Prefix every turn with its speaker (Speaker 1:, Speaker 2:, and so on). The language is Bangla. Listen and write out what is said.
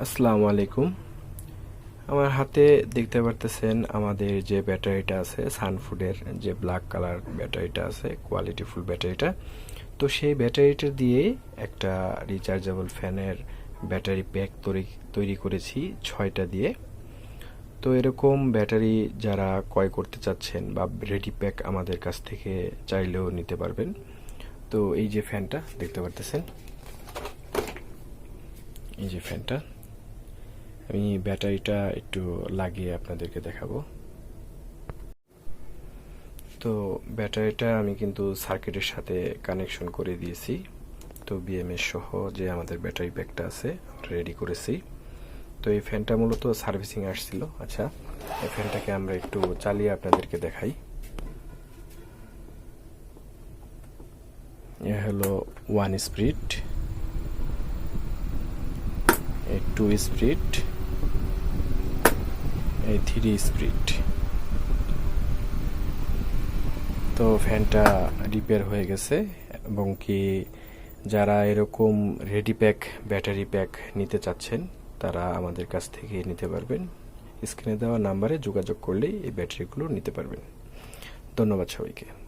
Speaker 1: আসসালামু আলাইকুম। আমার হাতে দেখতে পারতেছেন আমাদের যে ব্যাটারিটা আছে, সানফুডের যে ব্ল্যাক কালার ব্যাটারিটা আছে কোয়ালিটি ফুল ব্যাটারিটা। তো সেই ব্যাটারিটা দিয়ে একটা রিচার্জেবল ফ্যানের ব্যাটারি প্যাক তৈরি তৈরি করেছি ছয়টা দিয়ে। তো এরকম ব্যাটারি যারা ক্রয় করতে চাচ্ছেন বা রেডি প্যাক আমাদের কাছ থেকে চাইলেও নিতে পারবেন। তো এই যে ফ্যানটা দেখতে পারতেছেন? এই যে ফ্যানটা আমি ব্যাটারিটা একটু লাগিয়ে আপনাদেরকে দেখাবো। তো ব্যাটারিটা আমি কিন্তু সার্কিটের সাথে কানেকশন করে দিয়েছি। তো বিএমএস সহ যে আমাদের ব্যাটারি ব্যাগটা আছে রেডি করেছি। তো এই ফ্যানটা মূলত সার্ভিসিং আসছিল। আচ্ছা এই ফ্যানটাকে আমরা একটু চালিয়ে আপনাদেরকে দেখাই। হলো ওয়ান স্প্রিট টু স্প্রিট এই থ্রি স্প্রিট তো ফ্যানটা রিপেয়ার হয়ে গেছে এবং কি যারা এরকম রেডি প্যাক ব্যাটারি প্যাক নিতে চাচ্ছেন, তারা আমাদের কাছ থেকে নিতে পারবেন। স্ক্রিনে দেওয়া নাম্বারে যোগাযোগ করলেই এই ব্যাটারিগুলো নিতে পারবেন। ধন্যবাদ সবাইকে।